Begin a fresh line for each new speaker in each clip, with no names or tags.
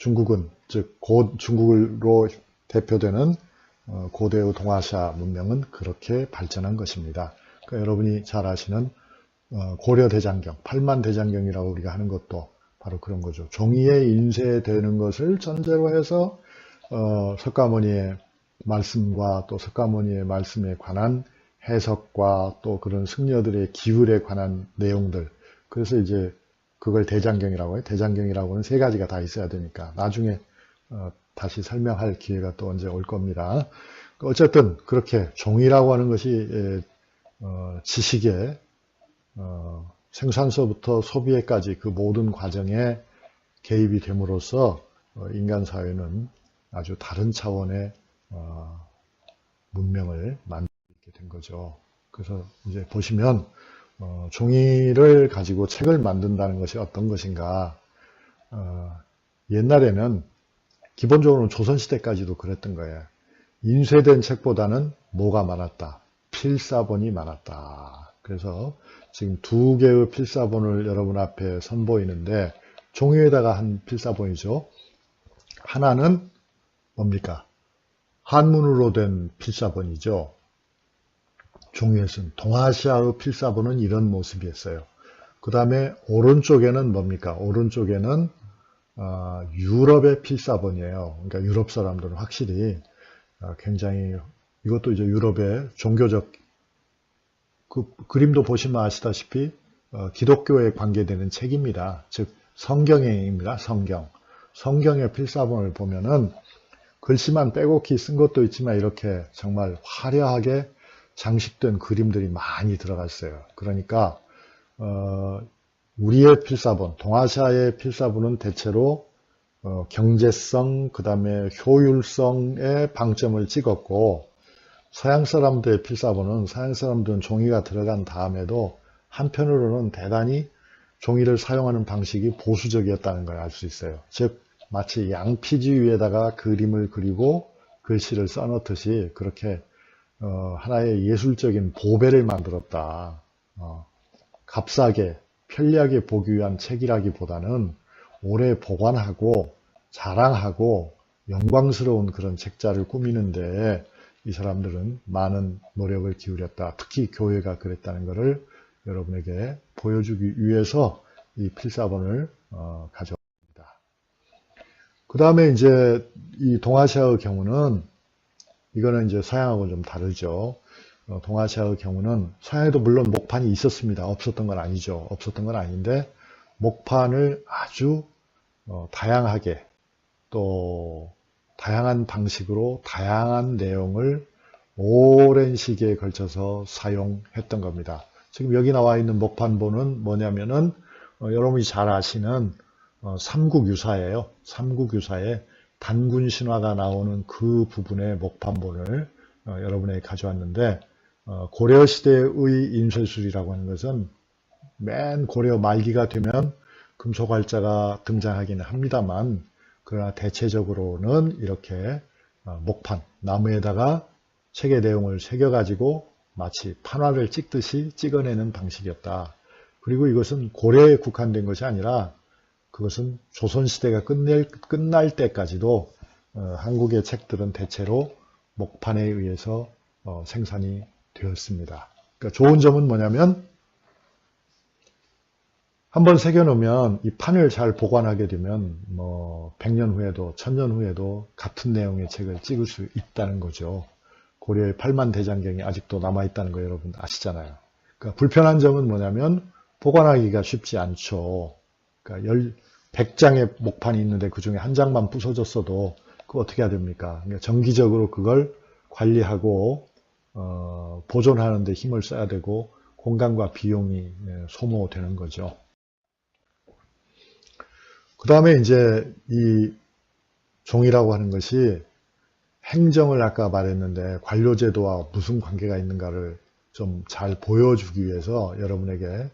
중국은 즉 고, 중국으로 대표되는 어, 고대의 동아시아 문명은 그렇게 발전한 것입니다. 그러니까 여러분이 잘 아시는 어, 고려 대장경, 팔만 대장경이라고 우리가 하는 것도 바로 그런 거죠. 종이에 인쇄되는 것을 전제로 해서 어, 석가모니의 말씀과 또 석가모니의 말씀에 관한 해석과 또 그런 승려들의 기울에 관한 내용들. 그래서 이제 그걸 대장경이라고 해요. 대장경이라고는 세 가지가 다 있어야 되니까 나중에 어, 다시 설명할 기회가 또 언제 올 겁니다. 어쨌든 그렇게 종이라고 하는 것이 예, 어, 지식의 어, 생산서부터 소비에까지 그 모든 과정에 개입이 됨으로써 어, 인간 사회는 아주 다른 차원의 어, 문명을 만들게 된 거죠. 그래서 이제 보시면 어, 종이를 가지고 책을 만든다는 것이 어떤 것인가. 어, 옛날에는 기본적으로 조선시대까지도 그랬던 거예요. 인쇄된 책보다는 뭐가 많았다? 필사본이 많았다. 그래서 지금 두 개의 필사본을 여러분 앞에 선보이는데 종이에다가 한 필사본이죠. 하나는 뭡니까? 한문으로 된 필사본이죠. 종이에 쓴 동아시아의 필사본은 이런 모습이었어요. 그 다음에 오른쪽에는 뭡니까? 오른쪽에는 어, 유럽의 필사본이에요. 그러니까 유럽 사람들은 확실히 어, 굉장히 이것도 이제 유럽의 종교적 그 그림도 보시면 아시다시피 어, 기독교에 관계되는 책입니다. 즉 성경입니다. 성경. 성경의 필사본을 보면은 글씨만 빼곡히 쓴 것도 있지만 이렇게 정말 화려하게 장식된 그림들이 많이 들어갔어요. 그러니까 어, 우리의 필사본, 동아시아의 필사본은 대체로 어, 경제성, 그 다음에 효율성에 방점을 찍었고 서양 사람들의 필사본은 서양 사람들은 종이가 들어간 다음에도 한편으로는 대단히 종이를 사용하는 방식이 보수적이었다는 걸 알 수 있어요. 즉 마치 양피지 위에다가 그림을 그리고 글씨를 써놓듯이 그렇게 어, 하나의 예술적인 보배를 만들었다. 어, 값싸게 편리하게 보기 위한 책이라기보다는 오래 보관하고 자랑하고 영광스러운 그런 책자를 꾸미는데 이 사람들은 많은 노력을 기울였다. 특히 교회가 그랬다는 것을 여러분에게 보여주기 위해서 이 필사본을 어, 가져옵니다. 그 다음에 이제 이 동아시아의 경우는 이거는 이제 서양하고 좀 다르죠. 어, 동아시아의 경우는 서양에도 물론 목판이 있었습니다. 없었던 건 아니죠. 없었던 건 아닌데 목판을 아주 어, 다양하게 또 다양한 방식으로 다양한 내용을 오랜 시기에 걸쳐서 사용했던 겁니다. 지금 여기 나와 있는 목판본은 뭐냐면은 어, 여러분이 잘 아시는 어, 삼국유사예요. 삼국유사에 단군 신화가 나오는 그 부분의 목판본을 어, 여러분에게 가져왔는데 어, 고려 시대의 인쇄술이라고 하는 것은 맨 고려 말기가 되면 금속활자가 등장하기는 합니다만 그러나 대체적으로는 이렇게 어, 목판, 나무에다가 책의 내용을 새겨가지고 마치 판화를 찍듯이 찍어내는 방식이었다. 그리고 이것은 고려에 국한된 것이 아니라 그것은 조선시대가 끝낼, 끝날 때까지도 어, 한국의 책들은 대체로 목판에 의해서 어, 생산이 되었습니다. 그러니까 좋은 점은 뭐냐면 한번 새겨놓으면 이 판을 잘 보관하게 되면 뭐 100년 후에도 1000년 후에도 같은 내용의 책을 찍을 수 있다는 거죠. 고려의 8만 대장경이 아직도 남아있다는 거 여러분 아시잖아요. 그러니까 불편한 점은 뭐냐면 보관하기가 쉽지 않죠. 그러니까 100장의 목판이 있는데 그 중에 한 장만 부서졌어도 그 어떻게 해야 됩니까? 그러니까 정기적으로 그걸 관리하고 어, 보존하는 데 힘을 써야 되고 공간과 비용이 예, 소모되는 거죠. 그 다음에 이제 이 종이라고 하는 것이 행정을 아까 말했는데 관료제도와 무슨 관계가 있는가를 좀 잘 보여주기 위해서 여러분에게 어,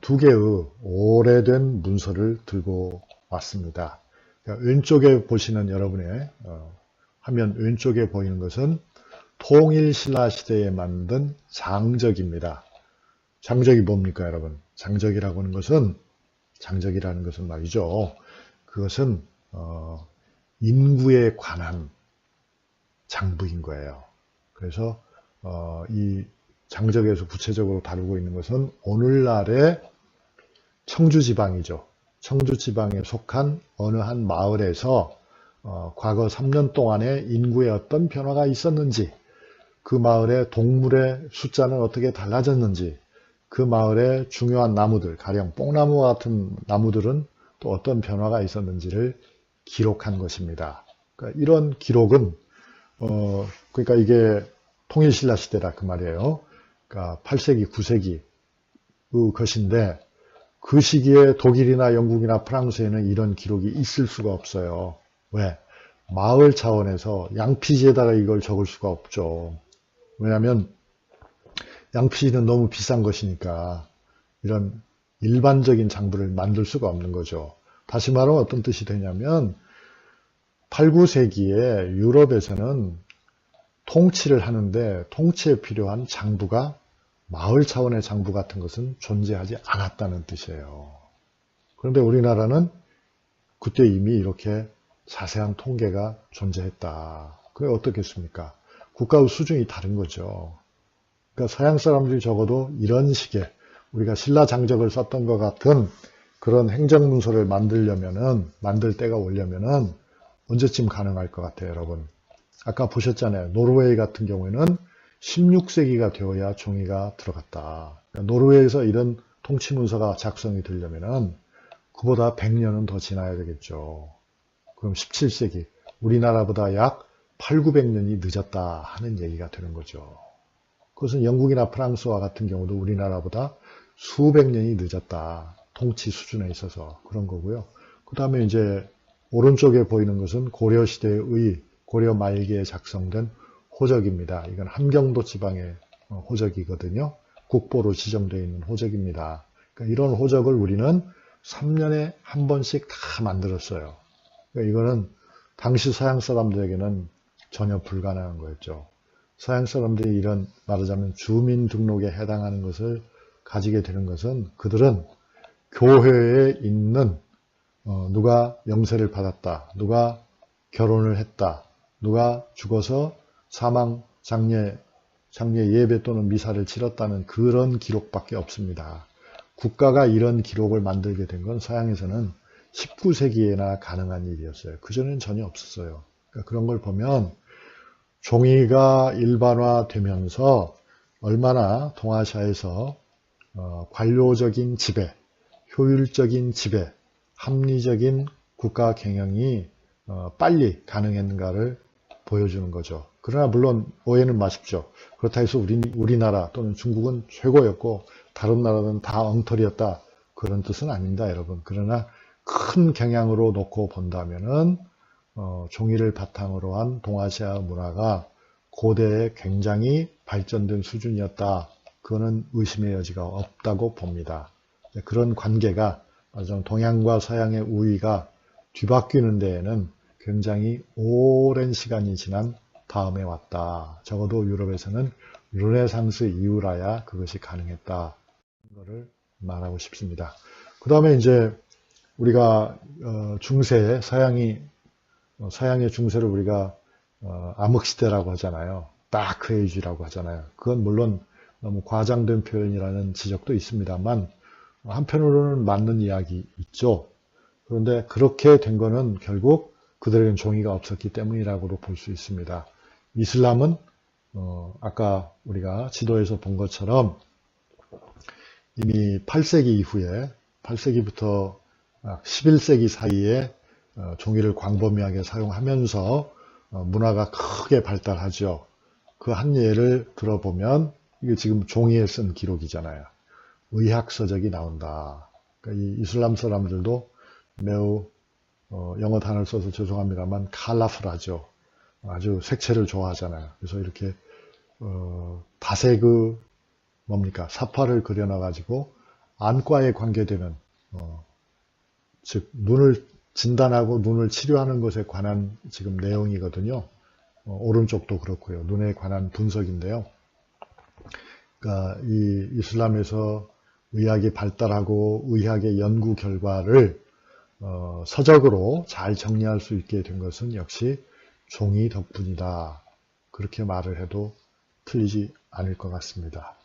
두 개의 오래된 문서를 들고 왔습니다. 왼쪽에 보시는 여러분의 어, 화면 왼쪽에 보이는 것은 통일신라 시대에 만든 장적입니다. 장적이 뭡니까 여러분? 장적이라고 하는 것은 장적이라는 것은 말이죠. 그것은 어, 인구에 관한 장부인 거예요. 그래서 어, 이 장적에서 구체적으로 다루고 있는 것은 오늘날의 청주 지방이죠. 청주 지방에 속한 어느 한 마을에서 어, 과거 3년 동안에 인구에 어떤 변화가 있었는지, 그 마을의 동물의 숫자는 어떻게 달라졌는지, 그 마을의 중요한 나무들, 가령 뽕나무와 같은 나무들은 또 어떤 변화가 있었는지를 기록한 것입니다. 그러니까 이런 기록은 어, 그러니까 이게 통일신라 시대라 그 말이에요. 그러니까 8세기, 9세기 그 것인데 그 시기에 독일이나 영국이나 프랑스에는 이런 기록이 있을 수가 없어요. 왜? 마을 차원에서 양피지에다가 이걸 적을 수가 없죠. 왜냐하면 양피지는 너무 비싼 것이니까 이런 일반적인 장부를 만들 수가 없는 거죠. 다시 말하면 어떤 뜻이 되냐면 8, 9세기에 유럽에서는 통치를 하는데 통치에 필요한 장부가 마을 차원의 장부 같은 것은 존재하지 않았다는 뜻이에요. 그런데 우리나라는 그때 이미 이렇게 자세한 통계가 존재했다. 그게 어떻겠습니까? 국가의 수준이 다른 거죠. 그러니까 서양 사람들이 적어도 이런 식의 우리가 신라 장적을 썼던 것 같은 그런 행정문서를 만들려면은 만들 때가 오려면은 언제쯤 가능할 것 같아요, 여러분? 아까 보셨잖아요. 노르웨이 같은 경우에는 16세기가 되어야 종이가 들어갔다. 그러니까 노르웨이에서 이런 통치 문서가 작성이 되려면은 그보다 100년은 더 지나야 되겠죠. 그럼 17세기 우리나라보다 약 8, 900년이 늦었다 하는 얘기가 되는 거죠. 그것은 영국이나 프랑스와 같은 경우도 우리나라보다 수백 년이 늦었다. 통치 수준에 있어서 그런 거고요. 그 다음에 이제 오른쪽에 보이는 것은 고려시대의 고려 말기에 작성된 호적입니다. 이건 함경도 지방의 어, 호적이거든요. 국보로 지정되어 있는 호적입니다. 그러니까 이런 호적을 우리는 3년에 한 번씩 다 만들었어요. 그러니까 이거는 당시 서양 사람들에게는 전혀 불가능한 거였죠. 서양 사람들이 이런 말하자면 주민등록에 해당하는 것을 가지게 되는 것은 그들은 교회에 있는 어, 누가 영세를 받았다, 누가 결혼을 했다, 누가 죽어서 사망 장례 장례 예배 또는 미사를 치렀다는 그런 기록밖에 없습니다. 국가가 이런 기록을 만들게 된 건 서양에서는 19세기에나 가능한 일이었어요. 그전에는 전혀 없었어요. 그러니까 그런 걸 보면 종이가 일반화되면서 얼마나 동아시아에서 어, 관료적인 지배, 효율적인 지배, 합리적인 국가 경영이 어, 빨리 가능했는가를 보여주는 거죠. 그러나 물론 오해는 마십시오. 그렇다 해서 우리, 우리나라 또는 중국은 최고였고 다른 나라는 다 엉터리였다. 그런 뜻은 아닙니다, 여러분. 그러나 큰 경향으로 놓고 본다면은 어, 종이를 바탕으로 한 동아시아 문화가 고대에 굉장히 발전된 수준이었다. 그거는 의심의 여지가 없다고 봅니다. 그런 관계가 동양과 서양의 우위가 뒤바뀌는 데에는 굉장히 오랜 시간이 지난 다음에 왔다. 적어도 유럽에서는 르네상스 이후라야 그것이 가능했다. 이거를 말하고 싶습니다. 그 다음에 이제 우리가 어, 중세 서양이 어, 서양의 중세를 우리가 어, 암흑 시대라고 하잖아요. 다크에이지라고 하잖아요. 그건 물론 너무 과장된 표현이라는 지적도 있습니다만 한편으로는 맞는 이야기 있죠. 그런데 그렇게 된 거는 결국 그들에겐 종이가 없었기 때문이라고도 볼 수 있습니다. 이슬람은 어, 아까 우리가 지도에서 본 것처럼 이미 8세기 이후에 8세기부터 11세기 사이에 어, 종이를 광범위하게 사용하면서 어, 문화가 크게 발달하죠. 그 한 예를 들어보면 이게 지금 종이에 쓴 기록이잖아요. 의학 서적이 나온다. 그러니까 이 이슬람 사람들도 매우 어, 영어 단어를 써서 죄송합니다만 칼라프라죠. 아주 색채를 좋아하잖아요. 그래서 이렇게 어, 다세그 뭡니까 사파를 그려놔 가지고 안과에 관계되는 어, 즉 눈을 진단하고 눈을 치료하는 것에 관한 지금 내용이거든요. 어, 오른쪽도 그렇고요. 눈에 관한 분석인데요. 그러니까 이 이슬람에서 의학이 발달하고 의학의 연구 결과를 어, 서적으로 잘 정리할 수 있게 된 것은 역시 종이 덕분이다. 그렇게 말을 해도 틀리지 않을 것 같습니다.